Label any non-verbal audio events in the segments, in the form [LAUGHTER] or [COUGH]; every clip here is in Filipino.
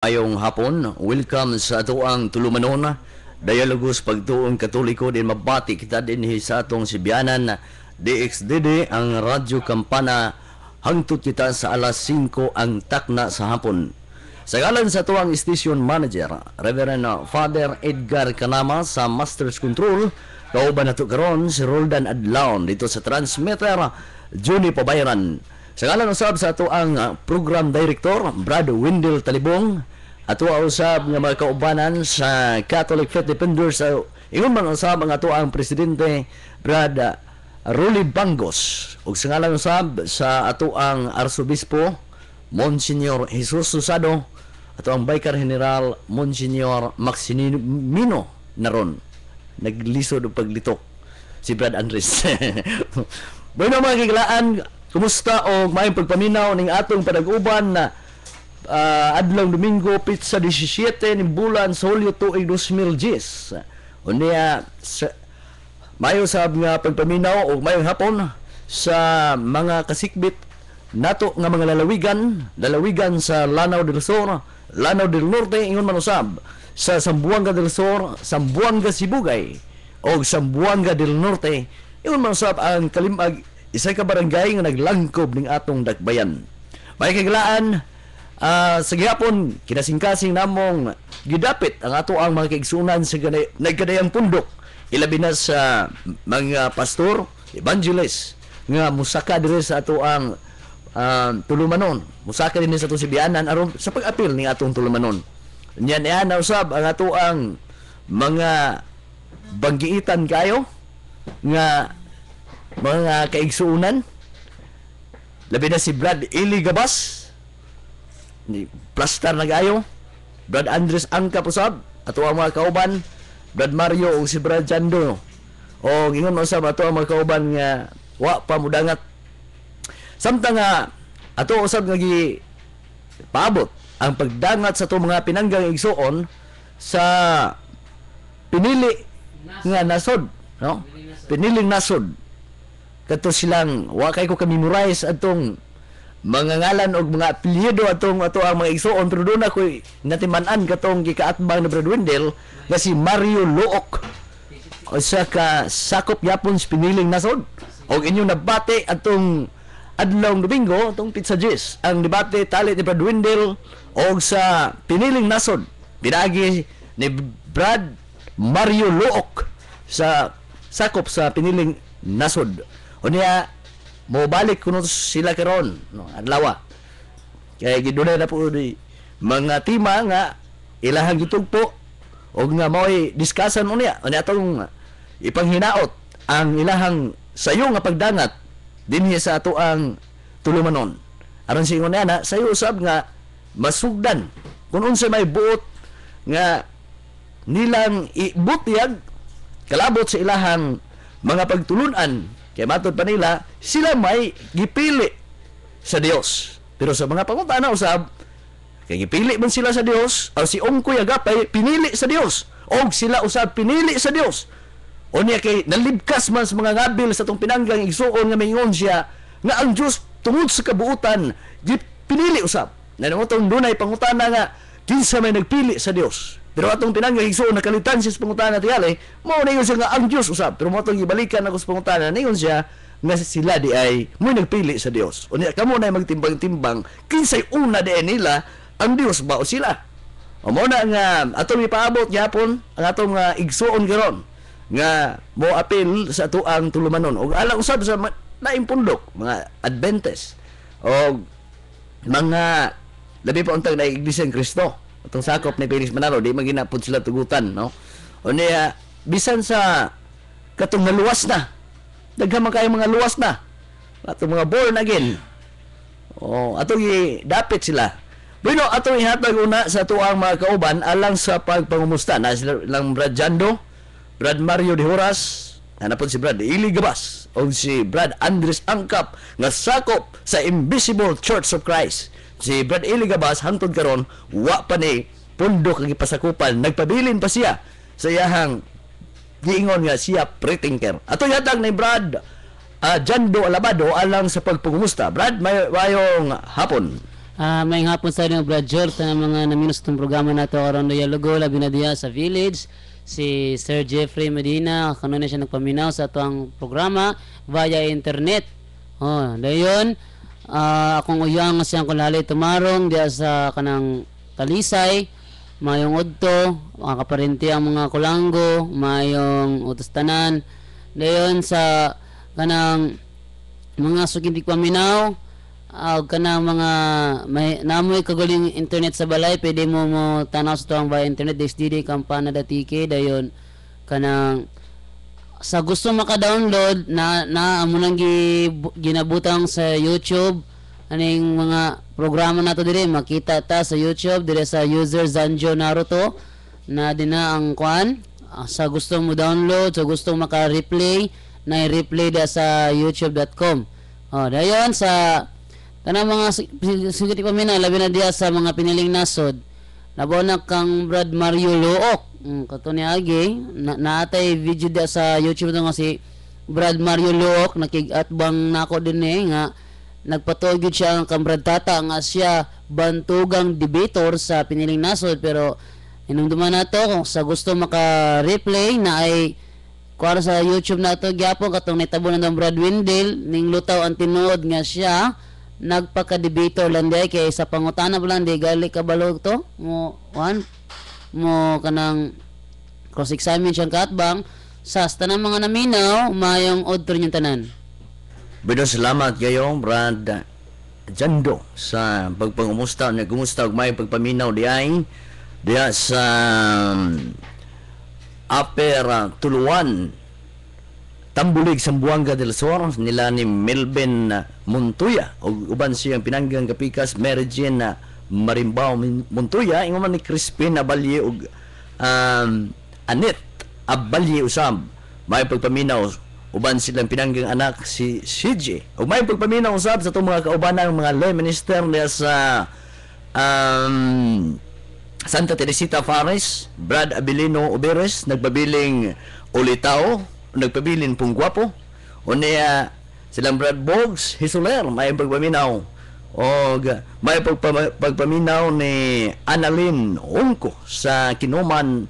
Ayong hapon, welcome sa ato ang tulumanon. Dialogos pagtuong katoliko din mabati kita din sa atong sibianan DXDD ang Radyo Kampana hangtod kita sa alas 5 ang takna sa hapon. Sa ngalan sa tuwang station manager, Reverend Father Edgar Kanama sa Masters Control, kauban nato karon si Roldan Adlaon dito sa transmitter Juni Pabayran. Sa ngalan usab sa ato ang uh, program director Brad Wendell Talibong ato usab nga mga kaubanan sa Catholic Faith Defenders sa ingon man usab ang ato ang presidente Brad uh, Rolly Bangos. Ug sa ngalan usab sa ato ang arsobispo Monsignor Jesus Susado ato ang Vicar General Monsignor Maximino Naron. Naglisod og paglitok si Brad Andres. [LAUGHS] Bueno mga kiglaan, kumusta o may pagpaminaw ning atong panag-uban na uh, adlong Domingo pizza 17 ning bulan sa Hulyo tuig 2010. Unya sa mayo sab nga pagpaminaw o mayong hapon sa mga kasikbit nato nga mga lalawigan, lalawigan sa Lanao del Sur, Lanao del Norte ingon man usab sa Sambuanga del Sur, Sambuanga Sibugay o Sambuanga del Norte ingon man usab ang kalimag isa ka barangay nga naglangkob ning atong dakbayan. May kaglaan uh, sa gihapon kinasingkasing namong gidapit ang ato ang mga kaigsunan sa ganay, nagkadayang pundok ilabi na sa mga pastor, evangelist nga musaka diri sa ato ang uh, tulumanon. Musaka din sa ato sibianan aron sa pag-apil ni atong tulumanon. Yan yan usab ang ato ang mga banggiitan kayo nga mga kaigsuunan labi na si Brad Ili Gabas. Ni Plastar Nagayo Brad Andres Angka Pusab ato ang mga kauban Brad Mario o si Brad Jando. O ingon mo usab ato ang mga kauban nga wa pa mudangat. Samtang nga ato usab nga gi paabot ang pagdangat sa to mga pinanggang igsuon sa pinili nga nasod no? Piniling nasod kato silang wa kay ko ka-memorize atong mga ngalan og mga apelyido atong ato ang mga igsuon pero doon ako natiman-an katong gikaatbang na Brad Wendell nga si Mario Look o sa ka sakop yapon sa piniling nasod. Og inyong nabate atong adlong Domingo atong pizza Gis ang debate tali ni Brad Wendell og sa piniling nasod. Pinagi ni Brad Mario Look sa sakop sa piniling nasod Unya mo balik kuno sila karon no adlaw. Kay gidulay na po di mga tima nga ilahang gitugpo og nga mao'y diskasan unya unya atong ipanghinaot ang ilahang sayo nga pagdangat dinhi sa ato ang tulumanon. Aron sa ingon na sayo usab nga masugdan kung unsa may buot nga nilang ibutyag kalabot sa ilahang mga pagtulunan Kaya matod pa nila, sila may gipili sa Dios. Pero sa mga pangutana usab, kay gipili man sila sa Dios, o si Ongkoy Agapay pinili sa Dios, o sila usab pinili sa Dios. O niya kay nalibkas man sa mga ngabil sa tong pinanggang igsuon nga mingon siya nga ang Dios tungod sa kabuutan pinili usab. Nanungotong dunay pangutana nga kinsa may nagpili sa Dios. Pero atong pinangga igsuon na kalitan siya sa pangutana tiyali, mao na siya nga ang Dios usab. Pero mo ibalikan ako sa pangutana, ningon siya nga sila di ay mo nagpili sa Dios. Unya kamo na magtimbang-timbang kinsay una di nila ang Dios ba o sila. O mo na nga atong ipaabot gyapon ang atong nga igsuon karon nga mo apil sa tuang tulumanon og alang usab sa laing pundok mga Adventist o mga labi pa untang na Iglesia ng Kristo Itong sakop ni Felix Manalo, di maginapod sila tugutan, no? O niya, bisan sa katong naluwas na, daghan kayo mga luwas na, atong mga born again, o atong dapit sila. Bueno, atong ihatag una sa tuang mga kauban alang sa pagpangumusta. Na sila lang Brad Jando, Brad Mario de Horas, Hanapon si Brad Ili Gabas o si Brad Andres Angkap nga sakop sa Invisible Church of Christ si Brad Iligabas hangtod karon wa pa ni pundok ang ipasakupan nagpabilin pa siya sa iyahang giingon nga siya pretinker ato yatag ni Brad uh, Jando Alabado alang sa pagpungumusta Brad may wayong hapon Ah, may hapon sa inyo, Brad Joel, sa mga naminus itong programa na ito around the Yalogo, labi na sa village. Si Sir Jeffrey Medina, kanuna siya nagpaminaw sa itong programa via internet. Oh, dayon, ah, akong uyang siyang kulalay tumarong diya sa kanang talisay, mayong udto, mga kaparente ang mga kulanggo, mayong utos tanan. Dayon sa kanang mga sukintik paminaw, Ah, kana mga may namoy kaguling internet sa balay pwede mo mo tanaw sa tuwang via internet DSDD kampana datike dayon kanang sa gusto maka-download na na amo nang gi, ginabutang sa YouTube aning mga programa nato dire makita ta sa YouTube dire sa user Zanjo Naruto na dina ang kwan Ah, sa gusto mo download sa gusto maka-replay na i-replay da sa youtube.com oh dayon sa Tanang mga sigiti pa mina labi na diya sa mga piniling nasod. Labaw na kang Brad Mario Look. Mm, kato ni Agi, na, naatay video diya sa YouTube nga si Brad Mario Look nakigatbang nako din eh nga nagpatuog yun siya ang kang Brad Tata nga siya bantugang debator sa piniling nasod pero inumduman na to kung sa gusto maka-replay na ay kuwara sa YouTube na to gyapon katong nitabo na ng Brad Windel ning lutaw ang tinuod nga siya nagpaka-debater lang kay sa pangutana pa lang di gali kabalog to mo one mo kanang cross examine siyang katbang sa tanang mga naminaw mayong odtor niyong tanan Bido salamat kayo, Brad Jando, sa pagpangumusta. Nagkumusta og may pagpaminaw di ay diya sa um, Tuluan, Tambulig sa Buanga del Sur nila ni Melvin Montoya ug uban siyang pinanggang kapikas Mary Jane Marimbao Min- Montoya ingon man ni Crispin Abalye ug um, Anet Abalye usab may pagpaminaw uban silang pinanggang anak si CJ ug may pagpaminaw usab sa itong mga kaubanang mga lay minister niya sa um, Santa Teresita Fares, Brad Abilino Uberes, nagpabiling ulitaw, nagpabiling pong gwapo. O niya, silang Brad Bogs, Hisuler, may pagpaminaw. O may pagpa, pagpaminaw ni Annalyn Ungko sa Kinuman,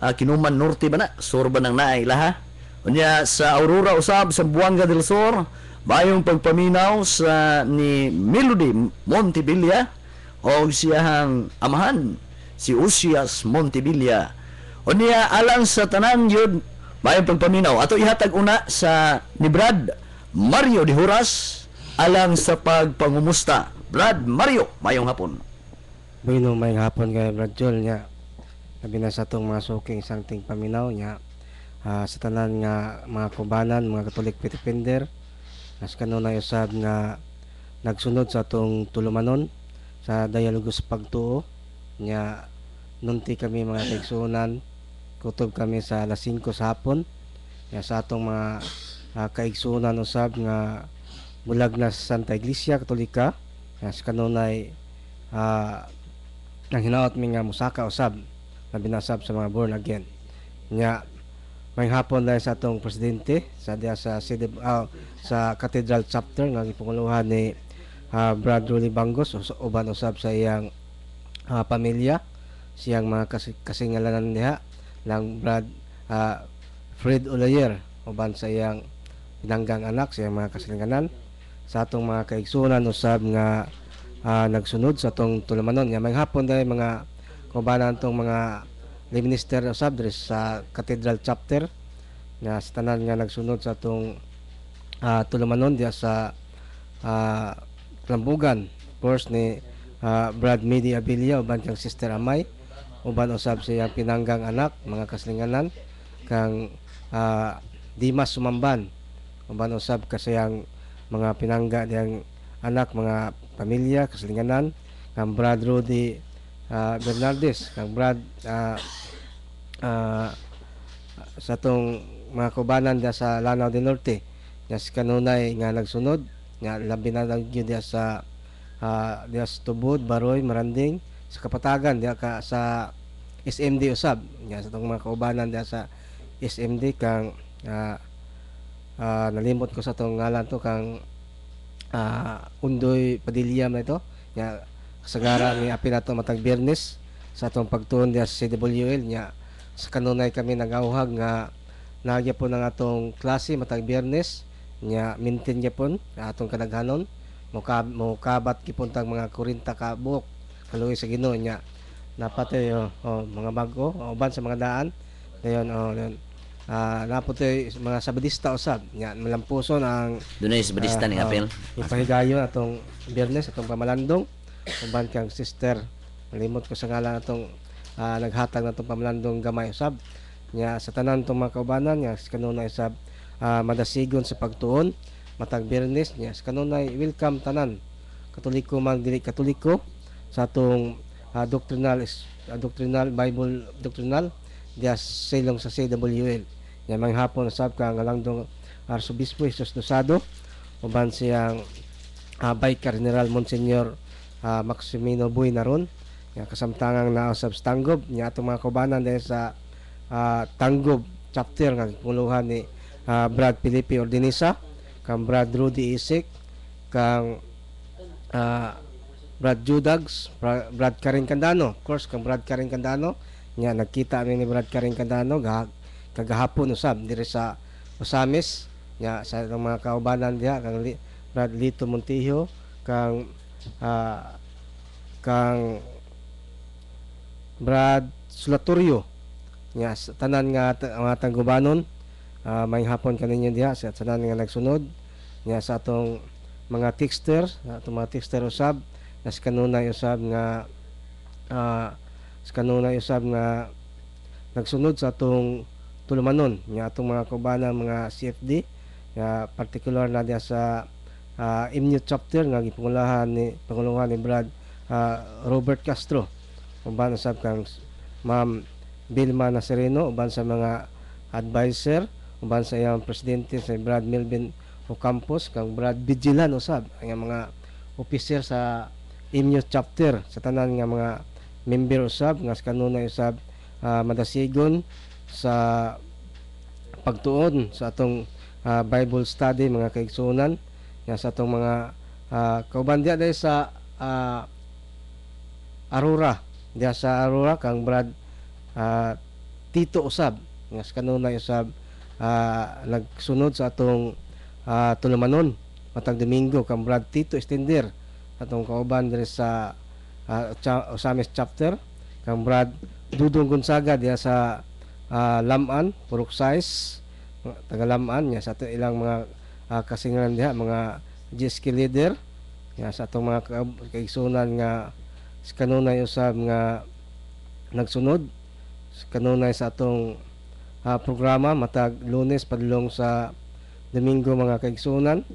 ah, Kinuman Norte ba na? Sur ba ng naay laha? O niya, sa Aurora Usab, sa Buanga del Sur, mayong pagpaminaw sa ni Melody Montevilla, o siyahang amahan si Usias Montevilla. O niya alang sa tanan yun may pagpaminaw. Ato ihatag una sa ni Brad Mario de Horas alang sa pagpangumusta. Brad Mario, mayong hapon. Bueno, may hapon kay Brad Joel niya. Labi na sa tong mga suking isang ting paminaw niya. Ah, sa tanan nga mga kubanan, mga katolik pitipender. Nas kanunay usab nga nagsunod sa tong tulumanon sa dialogos pagtuo nya nunti kami mga kaigsunan kutob kami sa alas 5 sa hapon nya sa atong mga ah, kaigsunan usab nga bulag na sa Santa Iglesia Katolika. Nya sa kanunay ah, nang hinaot mi nga musaka usab na binasab sa mga born again. Nya may hapon dahil sa atong presidente sa diya sa City- ah, sa Cathedral chapter nga gipanguluhan ni ah, Brad Rolly Bangos uban usab sa iyang ah, pamilya siyang mga kas- kasingalanan diha lang Brad ah, Fred Olayer uban sa iyang pinanggang anak sa iyang mga kasinganan sa atong mga kaigsunan usab nga ah, nagsunod sa atong tulumanon. Nga may hapon dahil mga kubanan tong mga lay minister usab diri sa Cathedral chapter. Nga sa tanan nga nagsunod sa atong ah, tulumanon diya sa ah, Lambugan course ni ah, Brad Midi Abilia uban kang Sister Amay. Uban usab sa iyang pinanggang anak mga kaslinganan kang ah, Dimas Sumamban. Uban usab ka sa iyang mga pinangga diyang anak mga pamilya kaslinganan kang Brad Rudy ah, Bernaldez kang Brad ah, ah, sa tong mga kubanan diya sa Lanao del Norte. Nga si kanunay nga nagsunod nga labi na lang yun diya sa ah, diya sa Tubod, Baroy, Maranding sa Kapatagan diya ka sa SMD usab. Nga sa tong mga kaubanan diya sa SMD kang ah, ah, nalimot ko sa tong ngalan to kang ah, Undoy Padilla man ito. Nga kasagara ni apil nato matag Biyernes sa atong pagtuon diha sa CWL nya sa kanunay kami nagawhag nga nagya po ng atong klase matag Biyernes nya maintain gyapon atong kadaghanon. Muka mukabat gipon tag mga 40 ka buok sa Ginoo nya napatay oh, oh, mga bago uban sa mga daan. Dayon oh dayon ah napatay mga sabadista usab nya malampuson ang Dunay sa badista ni Ah, apil. oh, ipahigayon atong biyernes atong pamalandong. Uban kang sister malimot ko sa ngalan atong ah, naghatag natong pamalandong gamay usab nya sa tanan tong mga kaubanan nya sa kanunay usab ah, madasigon sa pagtuon matag biyernes nya sa kanunay welcome tanan. Katoliko man dili katoliko sa atong ah, doctrinal ah, doctrinal Bible doctrinal diya silong sa CWL nya manghapon usab ka nga langdong Arsobispo Jesus Dosado. Uban siyang uh, Vicar General Monsignor ah, Maximino Buy naron. Nga kasamtangang nausab sa Tanggob nya atong mga kubanan dahil sa ah, Tanggob chapter nga puluhan ni ah, Brad Felipe Ordinisa kang Brad Rudy Isik kang ah, Brad Judags Bra- Brad Karin Candano. Of course kang Brad Karin Candano. Nya nagkita mi ni Brad Karin Candano ga kagahapon usab diri sa Usamis nya sa mga kaubanan diha kang li, Brad Lito Montijo kang ah, kang Brad Sulatorio nya sa tanan nga mga tanggubanon uh, may hapon kaninyo diha sa tanan nga nagsunod nya sa atong mga texter sa atong mga texter usab na sa kanunay usab nga ah, sa kanunay usab nga nagsunod sa atong tulumanon nya atong mga kubana mga CFD nga particular na diya sa uh, MU chapter nga gipangulahan ni panguluhan ni Brad ah, Robert Castro. Uban usab kang Ma'am Vilma Nacereno uban sa mga advisor uban sa iyang presidente sa Brad Melvin Ocampos kang Brad Vigilan usab ang mga officer sa MU chapter. Sa tanan nga mga member usab nga sa kanunay usab ah, madasigon sa pagtuon sa atong ah, Bible study mga kaigsunan nga sa atong mga uh, kauban. Dahil sa ah, Aurora. Diya sa Aurora kang Brad ah, Tito usab. Nga sa kanunay usab ah, nagsunod sa atong ah, tulumanon. Matag Domingo kang Brad Tito Estender atong kauban diri sa ah, cha- Osamis chapter kang Brad Dudong Gonzaga. Diya sa ah, Laman Purok Size taga Laman nya sa ato ilang mga ah, kasingalan diha mga GSK leader. Nya sa atong mga ka- kaigsunan nga kanunay usab nga nagsunod. Kanunay sa atong ah, programa matag Lunes padulong sa Domingo mga kaigsunan